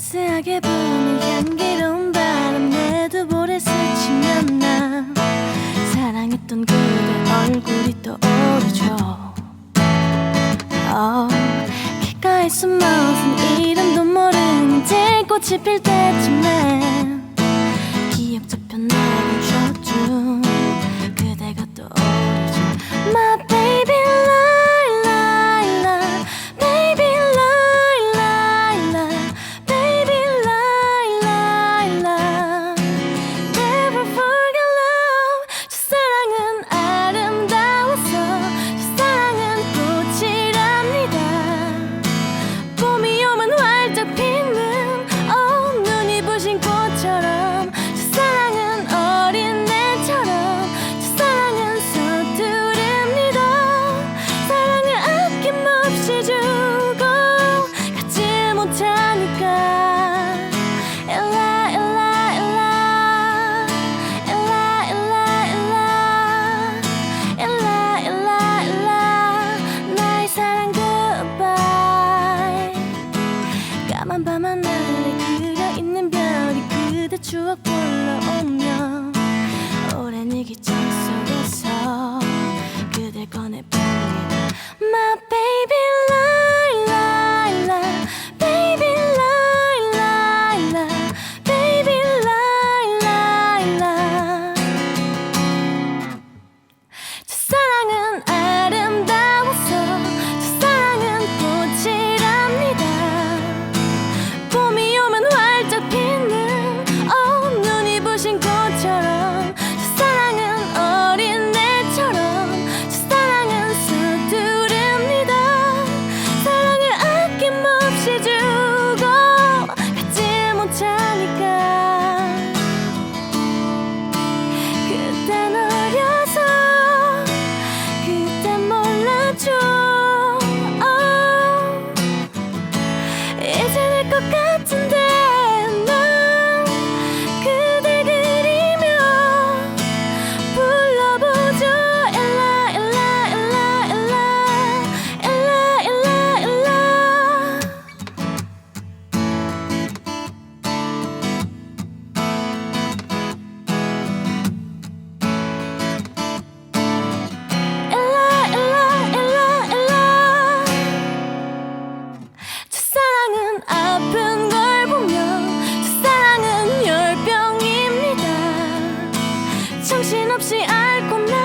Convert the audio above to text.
따스하게 부는 향기로운 바람 내 두 볼에 스치면 나 사랑했던 그대 얼굴이 떠오르죠 어, 귓가에 숨어선 이름도 모르는 들꽃이 필 때쯤에 지난 밤 하늘에 그려있는 별이 그대 추억 불러오며 오랜 일기장 속에서 그대 꺼내보게 정신없이 알고 나